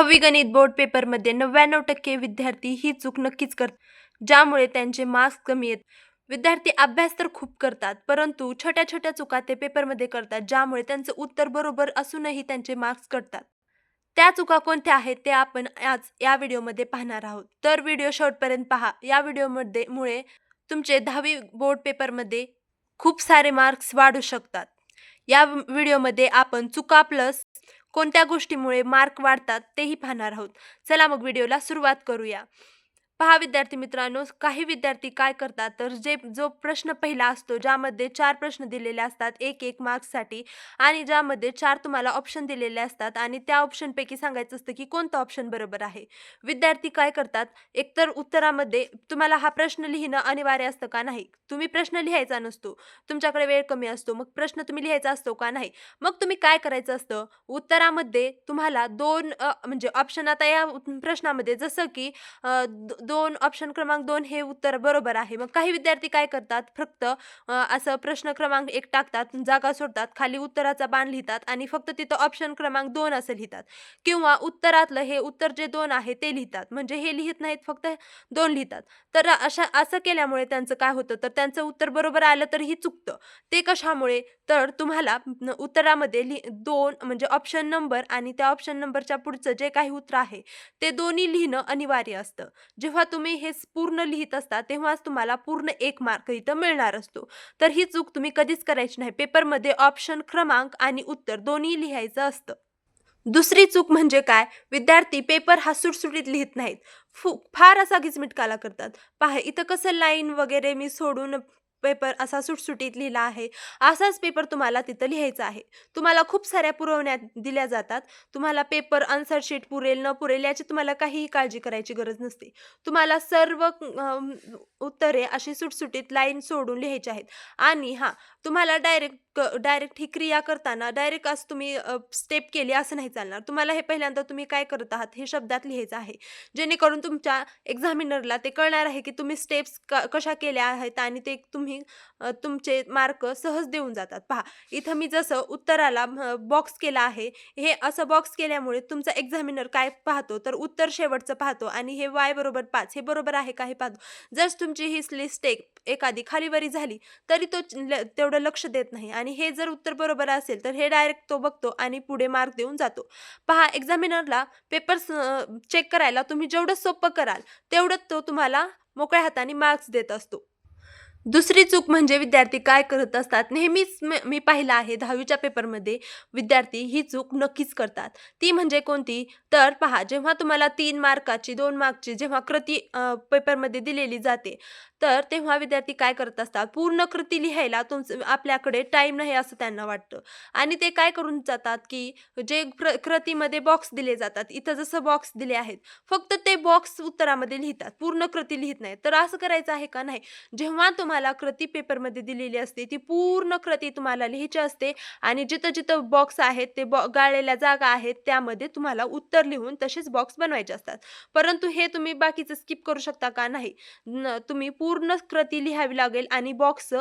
दहावी गणित बोर्ड पेपरमध्ये नव्याण्णव टक्के विद्यार्थी ही चूक नक्कीच करतात ज्यामुळे त्यांचे मार्क्स कमी येत. विद्यार्थी अभ्यास तर खूप करतात परंतु छोट्या छोट्या चुका ते पेपरमध्ये करतात ज्यामुळे त्यांचं उत्तर बरोबर असूनही त्यांचे मार्क्स कटतात. त्या चुका कोणत्या आहेत ते आपण आज या व्हिडिओमध्ये पाहणार आहोत. तर व्हिडिओ शॉर्टपर्यंत पहा. या व्हिडिओमध्ये मुळे तुमचे दहावी बोर्ड पेपरमध्ये खूप सारे मार्क्स वाढू शकतात. या व्हिडिओमध्ये आपण चुका प्लस कोणत्या गोष्टीमुळे मार्क वाढतात तेही पाहणार आहोत. चला मग व्हिडिओला सुरुवात करूया. पहा विद्यार्थी मित्रांनो काही विद्यार्थी काय करतात तर जे जो प्रश्न पहिला असतो ज्यामध्ये चार प्रश्न दिलेले असतात एक एक मार्क्ससाठी आणि ज्यामध्ये चार तुम्हाला ऑप्शन दिलेले असतात आणि त्या ऑप्शनपैकी सांगायचं असतं की कोणतं ऑप्शन बरोबर आहे. विद्यार्थी काय करतात? एकतर उत्तरामध्ये तुम्हाला हा प्रश्न लिहिणं अनिवार्य असतं का नाही? तुम्ही प्रश्न लिहायचा नसतो. तुमच्याकडे वेळ कमी असतो. मग प्रश्न तुम्ही लिहायचा असतो का नाही? मग तुम्ही काय करायचं असतं? उत्तरामध्ये तुम्हाला दोन म्हणजे ऑप्शन आता या प्रश्नामध्ये जसं की द- दोन ऑप्शन क्रमांक दोन हे उत्तर बरोबर आहे. मग काही विद्यार्थी काय करतात? फक्त असं प्रश्न क्रमांक एक टाकतात जागा सोडतात खाली उत्तराचा बाण लिहितात आणि फक्त तिथं ऑप्शन क्रमांक दोन असं लिहितात. किंवा उत्तरातलं हे उत्तर जे दोन आहे ते लिहितात. म्हणजे हे लिहित नाहीत फक्त दोन लिहितात. तर अशा असं केल्यामुळे त्यांचं काय होतं? तर त्यांचं उत्तर बरोबर आलं तरीही चुकतं. ते कशामुळे? तर तुम्हाला उत्तरामध्ये लि दोन म्हणजे ऑप्शन नंबर आणि त्या ऑप्शन नंबरच्या पुढचं जे काही उत्तर आहे ते दोन्ही लिहिणं अनिवार्य असतं. जेव्हा जेव्हा तुम्ही हे पूर्ण लिहित असता तेव्हाच तुम्हाला पूर्ण एक मार्क इथं मिळणार असतो. तर ही चूक तुम्ही कधीच करायची नाही. पेपरमध्ये ऑप्शन क्रमांक आणि उत्तर दोन्ही लिहायचं असतं. दुसरी चूक म्हणजे काय? विद्यार्थी पेपर हा सुटसुटीत लिहित नाहीत. फू फार असा घिचमिटकाला करतात. पहा इथं कसं लाईन वगैरे मी सोडून पेपर असा सुटसुटीत लिहिला आहे. असाच पेपर तुम्हाला तिथं लिहायचा आहे. तुम्हाला खूप साऱ्या पुरवण्या दिल्या जातात. तुम्हाला पेपर आन्सर शीट पुरेल न पुरेल याची तुम्हाला काहीही काळजी करायची गरज नसते. तुम्हाला सर्व उत्तरे अशी सुटसुटीत लाईन सोडून लिहायची आहेत. आणि हां तुम्हाला डायरेक्ट डायरेक्ट ही क्रिया करताना डायरेक्ट असं तुम्ही स्टेप केली असं नाही चालणार. तुम्हाला हे पहिल्यांदा तुम्ही काय करत आहात हे शब्दात लिहायचं आहे. जेणेकरून तुमच्या एक्झामिनरला ते कळणार आहे की तुम्ही स्टेप्स क कशा केल्या आहेत आणि ते तुम्ही तुम्ही तुमचे मार्क सहज देऊन जातात. पहा इथं मी जसं उत्तराला बॉक्स केला आहे हे असं बॉक्स केल्यामुळे तुमचा एक्झामिनर काय पाहतो? तर उत्तर शेवटचं पाहतो आणि हे वाय बरोबर पाच हे बरोबर आहे का हे पाहतो. जर तुमची ही स्लिस्टेक एखादी खालीवरी झाली तरी तो ल- तेवढं लक्ष देत नाही आणि हे जर उत्तर बरोबर असेल तर हे डायरेक्ट तो बघतो आणि पुढे मार्क देऊन जातो. पहा एक्झामिनरला पेपर चेक करायला तुम्ही जेवढं सोपं कराल तेवढं तो तुम्हाला मोकळ्या हाताने मार्क्स देत असतो. दुसरी चूक म्हणजे विद्यार्थी काय करत असतात? नेहमीच मी पाहिलं आहे दहावीच्या पेपरमध्ये विद्यार्थी ही चूक नक्कीच करतात. ती म्हणजे कोणती? तर पहा जेव्हा तुम्हाला तीन मार्काची दोन मार्कची जेव्हा कृती पेपरमध्ये दिलेली जाते तर तेव्हा विद्यार्थी काय करत असतात? पूर्ण कृती लिहायला तुमचं आपल्याकडे टाईम नाही असं त्यांना वाटतं. आणि ते काय करून जातात की जे क्र कृतीमध्ये बॉक्स दिले जातात इथं जसं बॉक्स दिले आहेत फक्त ते बॉक्स उत्तरामध्ये लिहितात पूर्ण कृती लिहित नाही तर असं करायचं आहे का? नाही. जेव्हा तुम्हाला कृती पेपरमध्ये दिलेली असते ती पूर्ण कृती तुम्हाला लिहायची असते आणि जिथं जिथं बॉक्स आहेत ते बॉ गाळलेल्या जागा आहेत त्यामध्ये तुम्हाला उत्तर लिहून तसेच बॉक्स बनवायचे असतात. परंतु हे तुम्ही बाकीचं स्किप करू शकता का? नाही. तुम्ही पूर्ण पूर्ण कृती लिहावी लागेल आणि बॉक्स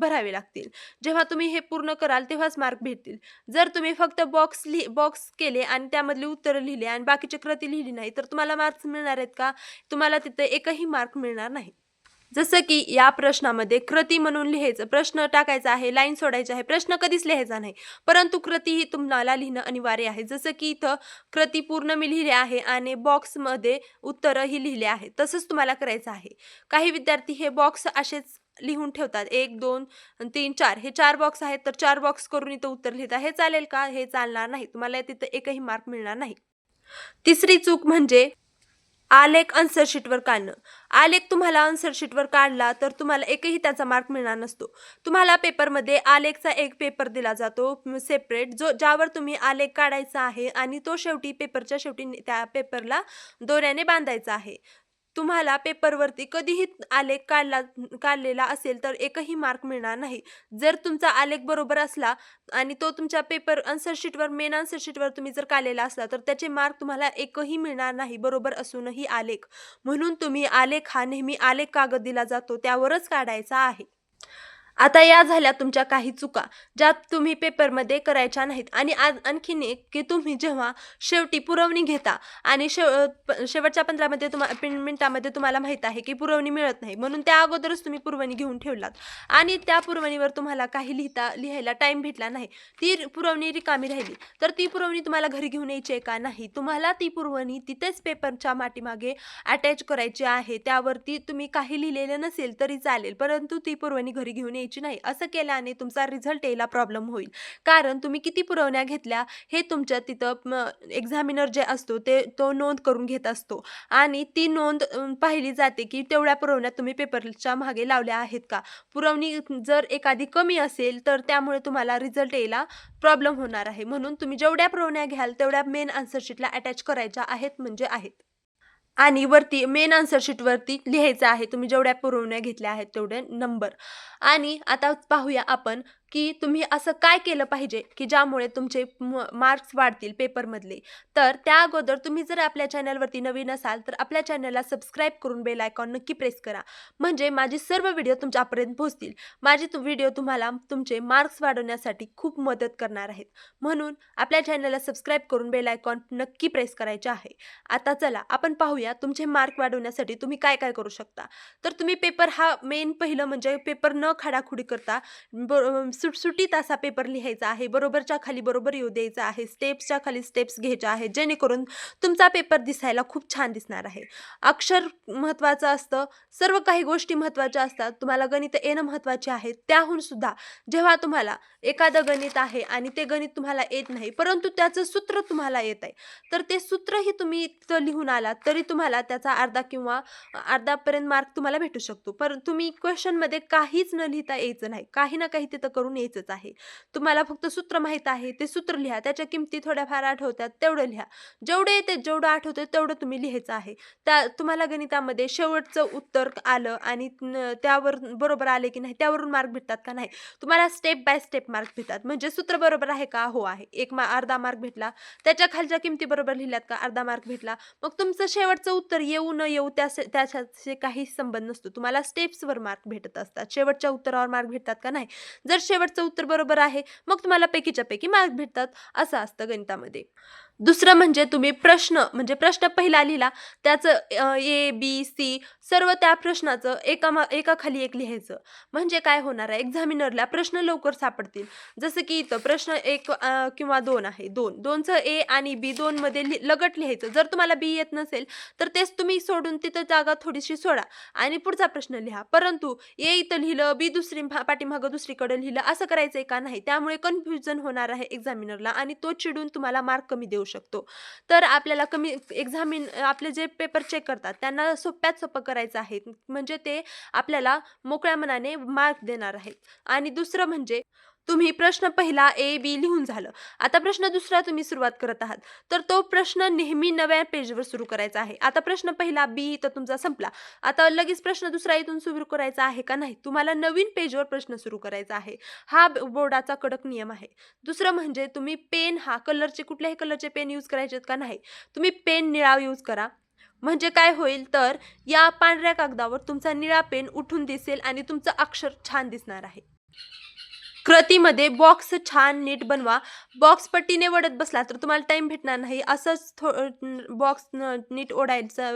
भरावे लागतील. जेव्हा तुम्ही हे पूर्ण कराल तेव्हाच मार्क भेटतील. जर तुम्ही फक्त बॉक्स लिहि बॉक्स केले आणि त्यामधली उत्तरं लिहिले आणि बाकीची कृती लिहिली नाही तर तुम्हाला मार्क्स मिळणार आहेत का? तुम्हाला तिथं एकही मार्क मिळणार नाही. जसं की या प्रश्नामध्ये कृती म्हणून लिहायचं प्रश्न टाकायचा आहे लाईन सोडायची आहे प्रश्न कधीच लिहायचा नाही. परंतु कृती ही तुम्हाला लिहिणं अनिवार्य आहे. जसं की इथं कृती पूर्ण मी लिहिले आहे आणि बॉक्समध्ये उत्तरंही लिहिले आहे तसंच तुम्हाला करायचं आहे. काही विद्यार्थी हे बॉक्स असेच लिहून ठेवतात. एक दोन तीन चार. हे चार बॉक्स आहेत तर चार बॉक्स करून इथं उत्तर लिहिता. हे चालेल का? हे चालणार नाही. तुम्हाला तिथं एकही मार्क मिळणार नाही. तिसरी चूक म्हणजे आलेख आन्सर शीटवर काढणं. आलेख तुम्हाला आन्सर शीटवर काढला तर तुम्हाला एकही त्याचा मार्क मिळणार नसतो. तुम्हाला पेपरमध्ये आलेखचा एक पेपर दिला जातो सेपरेट जो ज्यावर तुम्ही आलेख काढायचा आहे आणि तो शेवटी पेपरच्या शेवटी त्या पेपरला दोऱ्याने बांधायचा आहे. तुम्हाला पेपरवरती कधीही आलेख काढला काढलेला असेल तर एकही मार्क मिळणार नाही. जर तुमचा आलेख बरोबर असला आणि तो तुमच्या पेपर आन्सर शीटवर मेन आन्सर शीटवर तुम्ही जर काढलेला असला तर त्याचे मार्क तुम्हाला एकही मिळणार नाही. बरोबर असूनही आलेख. म्हणून तुम्ही आलेख हा नेहमी आलेख कागद दिला जातो त्यावरच काढायचा आहे. आता या झाल्या तुमच्या काही चुका ज्या तुम्ही पेपरमध्ये करायच्या नाहीत. आणि आज आणखीन एक की तुम्ही जेव्हा शेवटी पुरवणी घेता आणि शेव प- शेवटच्या पंधरामध्ये तुम्हा पिन- मिनिटामध्ये तुम्हाला माहीत आहे की पुरवणी मिळत नाही. म्हणून त्या अगोदरच तुम्ही पुरवणी घेऊन ठेवलात. आणि त्या पुरवणीवर तुम्हाला काही लिहिता लिहायला टाईम भेटला नाही. ती पुरवणी रिकामी राहिली. तर ती पुरवणी तुम्हाला घरी घेऊन यायची आहे का नाही? तुम्हाला ती पुरवणी तिथेच पेपरच्या माठीमागे अटॅच करायची आहे. त्यावरती तुम्ही काही लिहिलेलं नसेल तरी चालेल. परंतु ती पुरवणी घरी घेऊन यायची नाही. असं केल्याने तुमचा रिझल्ट यायला प्रॉब्लेम होईल. कारण तुम्ही किती पुरवण्या घेतल्या हे तुमच्या तिथं एक्झामिनर जे असतो ते तो नोंद करून घेत असतो. आणि ती नोंद पाहिली जाते की तेवढ्या पुरवण्यात तुम्ही पेपरच्या मागे लावल्या आहेत का? पुरवणी जर एखादी कमी असेल तर त्यामुळे तुम्हाला रिझल्ट यायला प्रॉब्लेम होणार आहे. म्हणून तुम्ही जेवढ्या पुरवण्या घ्याल तेवढ्या मेन आन्सर शीटला अटॅच करायच्या आहेत म्हणजे आहेत. आणि वरती मेन आन्सर शीटवरती लिहायचं आहे. तुम्ही जेवढ्या पुरवण्या घेतल्या आहेत तेवढे नंबर आणि आता पाहूया आपण की तुम्ही असं काय केलं पाहिजे की ज्यामुळे तुमचे मार्क्स वाढतील पेपरमधले तर त्या अगोदर तुम्ही जर आपल्या चॅनलवरती नवीन असाल तर आपल्या चॅनलला सबस्क्राईब करून बेल आयकॉन नक्की प्रेस करा. म्हणजे माझे सर्व व्हिडिओ तुमच्यापर्यंत पोहोचतील. माझे तु व्हिडिओ तुम्हाला तुमचे मार्क्स वाढवण्यासाठी खूप मदत करणार आहेत. म्हणून आपल्या चॅनलला सबस्क्राईब करून बेल आयकॉन नक्की प्रेस करायचे आहे. आता चला आपण पाहूया तुमचे मार्क वाढवण्यासाठी तुम्ही काय काय करू शकता. तर तुम्ही पेपर हा मेन पहिलं म्हणजे पेपर न खाडाखुडी करता सुटसुटीत असा पेपर लिहायचा आहे. बरोबरच्या खाली बरोबर येऊ द्यायचा आहे. स्टेप्सच्या खाली स्टेप्स घ्यायच्या आहेत जेणेकरून तुमचा पेपर दिसायला खूप छान दिसणार आहे. अक्षर महत्त्वाचं असतं. सर्व काही गोष्टी महत्त्वाच्या असतात. तुम्हाला गणित येणं महत्त्वाचे आहे. त्याहून सुद्धा जेव्हा तुम्हाला एखादं गणित आहे आणि ते गणित तुम्हाला येत नाही परंतु त्याचं सूत्र तुम्हाला येत आहे तर ते सूत्रही तुम्ही इथं लिहून आलात तरी तुम्हाला त्याचा अर्धा किंवा अर्धापर्यंत मार्क तुम्हाला भेटू शकतो. पर तुम्ही क्वेश्चनमध्ये काहीच न लिहिता यायचं नाही. काही ना काही तिथं करून यायचंच आहे. तुम्हाला फक्त सूत्र माहीत आहे ते सूत्र लिहा त्याच्या किमती थोड्याफार आठवतात तेवढं लिहा. जेवढं येते जेवढं आठवतं तेवढं तुम्ही लिहायचं आहे. त्या तुम्हाला गणितामध्ये शेवटचं उत्तर आलं आणि त्यावर बरोबर आले की नाही त्यावरून मार्क भेटतात का नाही? तुम्हाला स्टेप बाय स्टेप मार्क भेटतात. म्हणजे सूत्र बरोबर आहे का? हो आहे. एक मा अर्धा मार्क भेटला. त्याच्या खालच्या किमती बरोबर लिहिल्यात का? अर्धा मार्क भेटला. मग तुमचं शेवटचं उत्तर येऊ न येऊ त्या त्याच्याशी काही संबंध नसतो. तुम्हाला स्टेप्सवर मार्क भेटत असतात. शेवटच्या उत्तरावर मार्क भेटतात का नाही? जर शेवटचं उत्तर बरोबर आहे. मग तुम्हाला पैकीच्या पैकी मार्क भेटतात. असं असतं गणितामध्ये. दुसरं म्हणजे तुम्ही प्रश्न म्हणजे प्रश्न पहिला लिहिला त्याचं ए बी सी सर्व त्या प्रश्नाचं एका मा एकाखाली एक लिहायचं. म्हणजे काय होणार आहे? एक्झामिनरला प्रश्न लवकर सापडतील. जसं की इथं प्रश्न एक किंवा दोन आहे. दोन. दोनचं ए आणि बी दोनमध्ये लि लगट लिहायचं. जर तुम्हाला बी येत नसेल तर तेच तुम्ही सोडून तिथं जागा थोडीशी सोडा आणि पुढचा प्रश्न लिहा. परंतु ए इथं लिहिलं बी दुसरी भा- पाठीमागं दुसरीकडे लिहिलं असं करायचं का नाही? त्यामुळे कन्फ्युजन होणार आहे एक्झामिनरला आणि तो चिडून तुम्हाला मार्क कमी देऊ शकतो. तर आपल्याला कमी एक्झामिन आपले जे पेपर चेक करतात त्यांना सोप्यात सोपं करायचं आहे. म्हणजे ते आपल्याला मोकळ्या मनाने मार्क देणार आहेत. आणि दुसरं म्हणजे तुम्ही प्रश्न पहिला ए बी लिहून झालं. आता प्रश्न दुसरा तुम्ही सुरुवात करत आहात. तर तो प्रश्न नेहमी नव्या पेजवर सुरू करायचा आहे. आता प्रश्न पहिला बी तर तुमचा संपला. आता लगेच प्रश्न दुसरा इथून सुरू करायचा आहे का नाही? तुम्हाला नवीन पेजवर प्रश्न सुरू करायचा आहे. हा बोर्डाचा कडक नियम आहे. दुसरं म्हणजे तुम्ही पेन हा कलरचे कुठल्याही कलरचे पेन यूज करायचे आहेत का नाही? तुम्ही पेन निळा यूज करा. म्हणजे काय होईल तर या पांढऱ्या कागदावर तुमचा निळा पेन उठून दिसेल आणि तुमचं अक्षर छान दिसणार आहे. कृतीमध्ये बॉक्स छान नीट बनवा. बॉक्स पट्टीने वडत बसला तर तुम्हाला टाईम भेटणार नाही. असंच थो बॉक्स नीट ओढायचा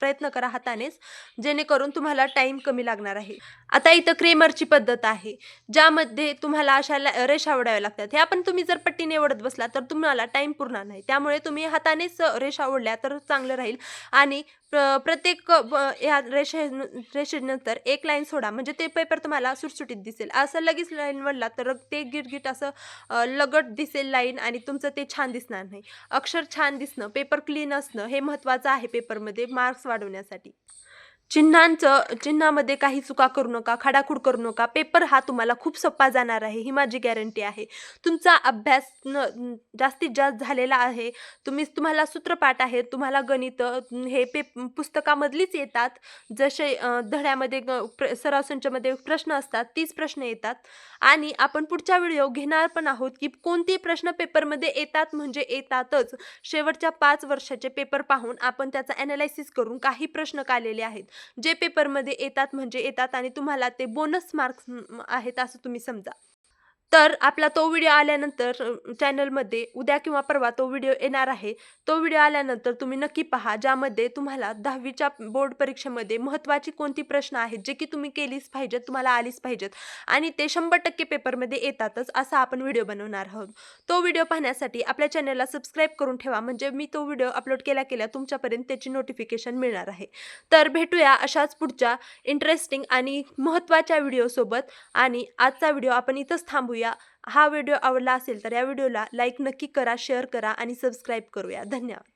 प्रयत्न करा हातानेच जेणेकरून तुम्हाला टाईम कमी लागणार आहे. आता इथं क्रेमरची पद्धत आहे ज्यामध्ये तुम्हाला अशा रेषा ओढाव्या लागतात. हे आपण तुम्ही जर पट्टीने ओढत बसला तर तुम्हाला टाईम पुरणार नाही. त्यामुळे तुम्ही हातानेच रेषा ओढल्या तर चांगलं राहील. आणि प्र- प्रत्येक ब- या रेषे रेषेनंतर एक लाईन सोडा. म्हणजे ते पेपर तुम्हाला सुटसुटीत दिसेल. असं लगेच लाईन वडला तर ते गिटगिट असं लगट दिसेल लाईन आणि तुमचं ते छान दिसणार नाही. अक्षर छान दिसणं पेपर क्लीन असणं हे महत्त्वाचं आहे पेपरमध्ये मार्क्स वाढवण्यासाठी. चिन्हांचं चिन्हामध्ये काही चुका करू नका खाडाखूड करू नका. पेपर हा तुम्हाला खूप सोपा जाणार आहे ही माझी गॅरंटी आहे. तुमचा अभ्यास न जास्तीत जास्त झालेला आहे. तुम्ही तुम्हाला सूत्रपाठ आहे तुम्हाला गणित हे पे पुस्तकामधलीच येतात. जसे धड्यामध्ये ग- प्र सराव संचमध्ये प्रश्न असतात तीच प्रश्न येतात. आणि आपण पुढच्या व्हिडिओ घेणार पण आहोत की कोणते प्रश्न पेपरमध्ये येतात म्हणजे येतातच. शेवटच्या पाच वर्षाचे पेपर पाहून आपण त्याचा ॲनालायसिस करून काही प्रश्न काढलेले आहेत. जे पेपरमध्ये येतात म्हणजे येतात आणि तुम्हाला ते बोनस मार्क्स आहेत असं तुम्ही समजा. तर आपला तो व्हिडिओ आल्यानंतर चॅनलमध्ये उद्या किंवा परवा तो व्हिडिओ येणार आहे. तो व्हिडिओ आल्यानंतर तुम्ही नक्की पहा ज्यामध्ये तुम्हाला दहावीच्या बोर्ड परीक्षेमध्ये महत्त्वाची कोणती प्रश्न आहेत जे की तुम्ही केलीच पाहिजेत तुम्हाला आलीच पाहिजेत. आणि ते शंभर टक्के पेपरमध्ये येतातच असा आपण व्हिडिओ बनवणार आहोत. तो व्हिडिओ पाहण्यासाठी आपल्या चॅनलला सबस्क्राईब करून ठेवा म्हणजे मी तो व्हिडिओ अपलोड केल्या केल्या तुमच्यापर्यंत त्याची नोटिफिकेशन मिळणार आहे. तर भेटूया अशाच पुढच्या इंटरेस्टिंग आणि महत्त्वाच्या व्हिडिओसोबत आणि आजचा व्हिडिओ आपण इथंच थांबूया. हा व्हिडिओ आवडला असेल तर या व्हिडिओला लाईक नक्की करा शेअर करा आणि सबस्क्राईब करूया. धन्यवाद.